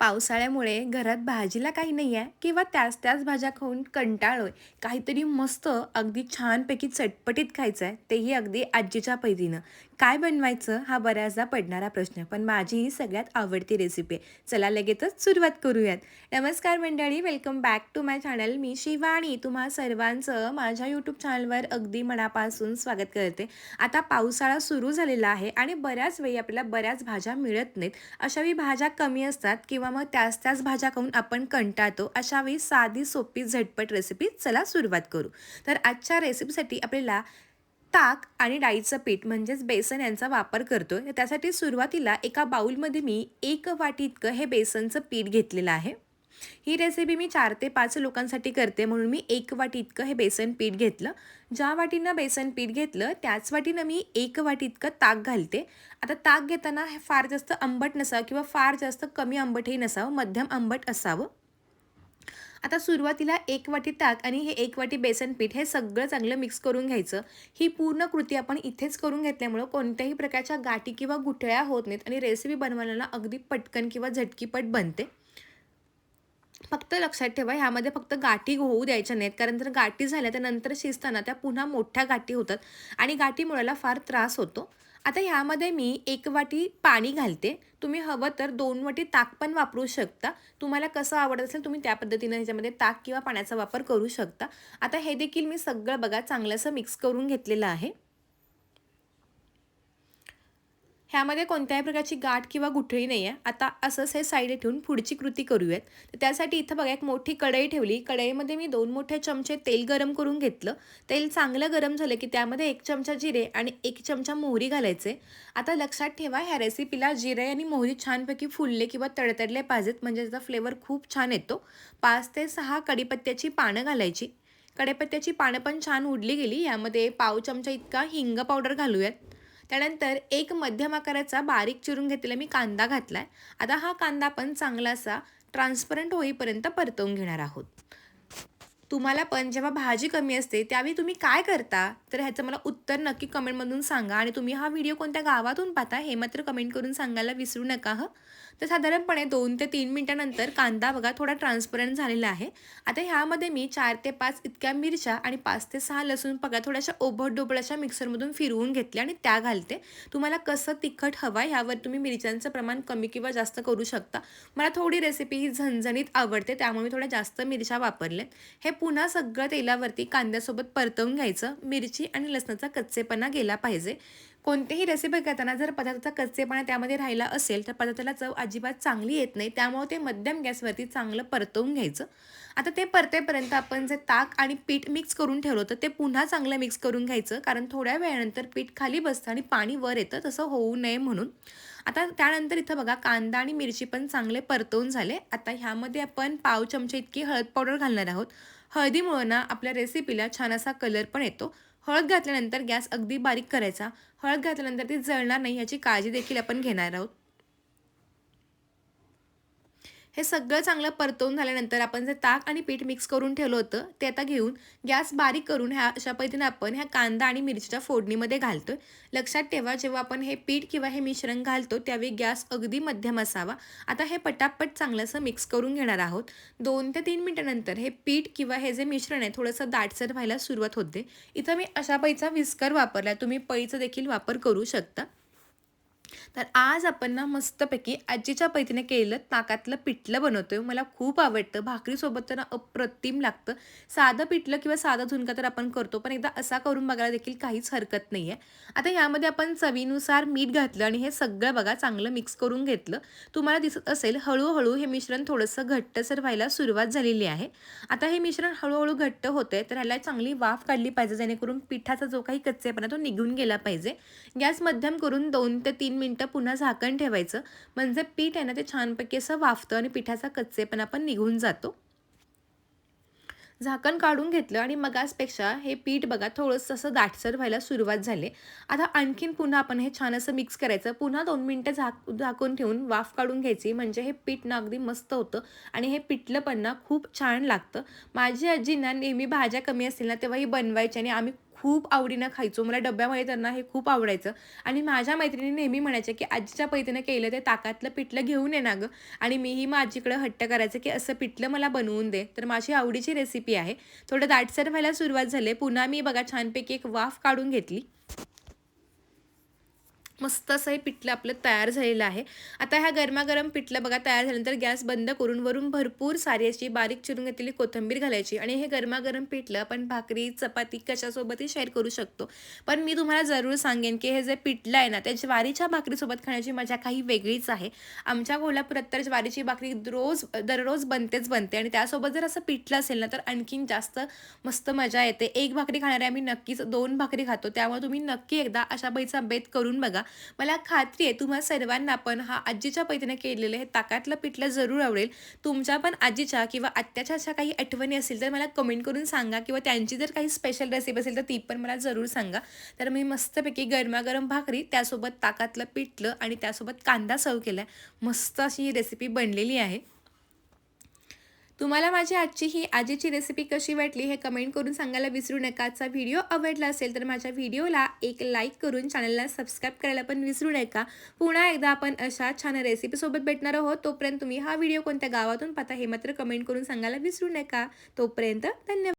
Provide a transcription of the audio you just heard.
पावसाळ्यामुळे घरात भाजीला काही नाही आहे किंवा त्याच त्याच भाज्या खाऊन कंटाळोय आहे काहीतरी मस्त अगदी छानपैकी चटपटीत खायचं आहे तेही अगदी आजीच्या पैदीनं काय बनवायचं हा बऱ्याचदा पडणारा प्रश्न पण माझी ही सगळ्यात आवडती रेसिपी आहे चला लगेचच सुरुवात करूयात. नमस्कार मंडळी welcome back to my channel मी शिवाणी तुम्हा सर्वांचं माझ्या यूट्यूब चॅनलवर अगदी मनापासून स्वागत करते. आता पावसाळा सुरू झालेला आहे आणि बऱ्याच वेळी आपल्याला बऱ्याच भाज्या मिळत नाहीत. अशावेळी भाज्या कमी असतात किंवा मग त्याच त्याच भाज्या खाऊन आपण कंटाळतो. अशावेळी साधी सोपी झटपट रेसिपी चला सुरुवात करू. तर आजच्या रेसिपीसाठी आपल्याला ताक आणि डाळीचं पीठ म्हणजेच बेसन यांचा वापर करतो आहे त्यासाठी सुरुवातीला एका बाऊलमध्ये मी एक वाटी इतकं हे बेसनचं पीठ घेतलेलं आहे. ही रेसिपी मी चार ते पाच लोकांसाठी करते म्हणून मी एक वाटी इतकं हे बेसन पीठ घेतलं. ज्या वाटीनं बेसन पीठ घेतलं त्याच वाटीनं मी एक वाटी इतकं ताक घालते. आता ताक घेताना हे फार जास्त आंबट नसावं किंवा फार जास्त कमी आंबटही नसावं मध्यम आंबट असावं. आता सुरुवातीला एक वाटी ताक आणि हे एक वाटी बेसन पीठ हे सगळं चांगलं मिक्स करून घ्यायचं. ही पूर्ण कृती आपण इथेच करून घेतल्यामुळं कोणत्याही प्रकारच्या गाठी किंवा गुठळ्या होत नाहीत आणि रेसिपी बनवायला अगदी पटकन किंवा झटकीपट बनते. फक्त लक्षात ठेवा ह्यामध्ये फक्त गाठी होऊ द्यायच्या नाहीत. कारण जर गाठी झाल्या तर नंतर शिजताना त्या पुन्हा मोठ्या गाठी होतात आणि गाठी मुळाला फार त्रास होतो. आता ह्यामध्ये मी एक वाटी पाणी घालते. तुम्ही हवं तर दोन वाटी ताक पण वापरू शकता. तुम्हाला कसं आवडत असेल तुम्ही त्या पद्धतीनं ह्याच्यामध्ये ताक किंवा पाण्याचा वापर करू शकता. आता हे देखील मी सगळं बघा चांगलंसं मिक्स करून घेतलेलं आहे. ह्यामध्ये कोणत्याही प्रकारची गाठ किंवा गुठळी नाही आहे आता असंच हे साईडला ठेवून पुढची कृती करूयात. तर त्यासाठी इथं बघा एक मोठी कढई ठेवली. कढईमध्ये मी दोन मोठे चमचे तेल गरम करून घेतलं. तेल चांगलं गरम झालं की त्यामध्ये एक चमचा जिरे आणि एक चमचा मोहरी घालायचे. आता लक्षात ठेवा ह्या रेसिपीला जिरे आणि मोहरी छानपैकी फुलले किंवा तडतडले पाहिजेत. म्हणजे त्याचा फ्लेवर खूप छान येतो. पाच ते सहा कडीपत्त्याची पानं घालायची. कडेपत्त्याची पानं पण छान उडली गेली. यामध्ये पाव चमचा इतका हिंग पावडर घालूयात. त्यानंतर एक मध्यम आकाराचा बारीक चिरून घेतलेला मी कांदा घातला आहे आता हा कांदा आपण चांगला असा ट्रान्सपरंट होईपर्यंत परतवून घेणार आहोत. तुम्हाला पण जेव्हा भाजी कमी असते त्यावेळी तुम्ही काय करता? तर ह्याचं मला उत्तर नक्की कमेंटमधून सांगा आणि तुम्ही हा व्हिडिओ कोणत्या गावातून पाहता हे मात्र कमेंट करून सांगायला विसरू नका हं? तर साधारणपणे दोन ते तीन मिनटानंतर कांदा बघा थोडा ट्रान्सपरंट झालेला आहे. आता ह्यामध्ये मी चार ते पाच इतक्या मिरच्या आणि पाच ते सहा लसूण बघा थोड्याशा ओबड अशा मिक्सरमधून फिरवून घेतल्या आणि त्या घालते. तुम्हाला कसं तिखट हवं ह्यावर तुम्ही मिरच्यांचं प्रमाण कमी किंवा जास्त करू शकता. मला थोडी रेसिपी ही झणझणीत आवडते त्यामुळे मी थोड्या जास्त मिरच्या वापरल्यात. हे पुन्हा सगळं तेलावरती कांद्यासोबत परतवून घ्यायचं मिरची आणि लसणाचा कच्चेपणा गेला पाहिजे. कोणतेही रेसिपी करताना जर पदार्थाचा कच्चेपणा त्यामध्ये राहिला असेल तर पदार्थाला चव अजिबात चांगली येत नाही. त्यामुळे ते मध्यम गॅसवरती चांगलं परतवून घ्यायचं. आता ते परतेपर्यंत आपण जे ताक आणि पीठ मिक्स करून ठेवलं होतं ते पुन्हा चांगलं मिक्स करून घ्यायचं. कारण थोड्या वेळानंतर पीठ खाली बसतं आणि पाणी वर येतं. तसं होऊ नये म्हणून. आता त्यानंतर इथं बघा कांदा आणि मिरची पण चांगले परतवून झाले. आता ह्यामध्ये आपण पाव चमचे इतकी हळद पावडर घालणार आहोत. हळदीमुळं ना आपल्या रेसिपीला छान असा कलर पण येतो. हळद घातल्यानंतर गॅस अगदी बारीक करायचा. हळद घातल्यानंतर ती जळणार नाही याची काळजी देखील आपण घेणार आहोत. हे सगळं चांगलं परतवून झाल्यानंतर आपण जे ताक आणि पीठ मिक्स करून ठेवलं होतं ते आता घेऊन गॅस बारीक करून ह्या अशा पद्धतीने आपण ह्या कांदा आणि मिरचीच्या फोडणीमध्ये घालतो लक्षात ठेवा जेव्हा आपण हे पीठ किंवा हे मिश्रण घालतो त्यावेळी गॅस अगदी मध्यम असावा. आता हे पटापट चांगलंसं मिक्स करून घेणार आहोत. दोन ते तीन मिनटानंतर हे पीठ किंवा हे जे मिश्रण आहे थोडंसं दाटसर व्हायला सुरुवात होते. इथं मी अशा पैचा विस्कर वापरला तुम्ही पैचा देखील वापर करू शकता. तर आज आपण ना मस्तपैकी आजीच्या पैतीने केलेलं ताकातलं पिठलं बनवतोय. मला खूप आवडतं. भाकरीसोबत तर ना अप्रतिम लागतं. साधं पिठलं किंवा साधं झुणका तर आपण करतो पण एकदा असा करून बघायला देखील काहीच हरकत नाही आहे आता यामध्ये आपण चवीनुसार मीठ घातलं आणि हे सगळं बघा चांगलं मिक्स करून घेतलं. तुम्हाला दिसत असेल हळूहळू हे मिश्रण थोडंसं घट्टसर व्हायला सुरुवात झालेली आहे. आता हे मिश्रण हळूहळू घट्ट होतंय तर ह्याला चांगली वाफ काढली पाहिजे जेणेकरून पिठाचा जो काही कच्चेपणा तो निघून गेला पाहिजे. गॅस मध्यम करून दोन ते तीन मिनटं पुन्हा झाकण ठेवायचं. म्हणजे पीठ आहे ना ते छानपैकी असं वाफतं आणि पिठाचा कच्चेपणा पण निघून जातो. झाकण काढून घेतलं आणि मगासपेक्षा हे पीठ बघा थोडंसं असं दाटसर व्हायला सुरुवात झाली. आता आणखीन पुन्हा आपण हे छान असं मिक्स करायचं. पुन्हा दोन मिनटं झाक झाकून ठेवून वाफ काढून घ्यायची. म्हणजे हे पीठ ना अगदी मस्त होतं आणि हे पिठलं पण ना खूप छान लागतं. माझी आजी ना नेहमी भाज्या कमी असतील ना तेव्हा ही बनवायची आणि आम्ही खूप आवडीनं खायचो. मला डब्यामध्ये त्यांना हे खूप आवडायचं. आणि माझ्या मैत्रिणी नेहमी म्हणायच्या की आजीच्या पैतीनं केलं ते ताकातलं पिठलं घेऊन ये ना गं. आणि मीही मग आजीकडं हट्ट करायचं की असं पिठलं मला बनवून दे. तर माझी आवडीची रेसिपी आहे. थोडं दाटसर व्हायला सुरुवात झाली. पुन्हा मी बघा छानपैकी एक वाफ काढून घेतली. मस्त असं हे पिठलं आपलं तयार झालेलं आहे. आता ह्या गरमागरम पिठलं बघा तयार झाल्यानंतर गॅस बंद करून वरून भरपूर सारी अशी बारीक चिरून घेतलेली कोथिंबीर घालायची आणि हे गरमागरम पिठलं आपण भाकरी चपाती कशासोबतही शेअर करू शकतो. पण मी तुम्हाला जरूर सांगेन की हे जे पिठलं आहे ना त्या ज्वारीच्या भाकरीसोबत खाण्याची मजा काही वेगळीच आहे. आमच्या कोल्हापुरात तर ज्वारीची भाकरी रोज दररोज बनतेच बनते आणि त्यासोबत जर असं पिठलं असेल ना तर आणखीन जास्त मस्त मजा येते. एक भाकरी खाणारे आम्ही नक्कीच दोन भाकरी खातो. त्यामुळे तुम्ही नक्की एकदा अशा बाईचा बेत करून बघा. मला खात्री आहे तुम्हा सर्वांना पण हा आजीच्या पैतीने केलेलं हे ताकातलं पिठलं जरूर आवडेल. तुमच्या पण आजीच्या किंवा आत्याच्या अशा काही आठवणी असतील तर मला कमेंट करून सांगा किंवा त्यांची जर काही स्पेशल रेसिपी असेल तर ती पण मला जरूर सांगा. तर मी मस्तपैकी गरमागरम भाकरी त्यासोबत ताकातलं पिठलं आणि त्यासोबत कांदा सर्व केला आहे मस्त अशी ही रेसिपी बनलेली आहे. तुम्हाला माझी आजची ही आजीची रेसिपी कशी वाटली हे कमेंट करून सांगायला विसरू नका. आजचा व्हिडिओ आवडला असेल तर माझ्या व्हिडिओला एक लाईक करून चॅनलला सबस्क्राईब करायला पण विसरू नका. पुन्हा एकदा आपण अशा छान रेसिपीसोबत भेटणार आहोत. तोपर्यंत तुम्ही हा व्हिडिओ कोणत्या गावातून पाहता हे मात्र कमेंट करून सांगायला विसरू नका. तोपर्यंत धन्यवाद.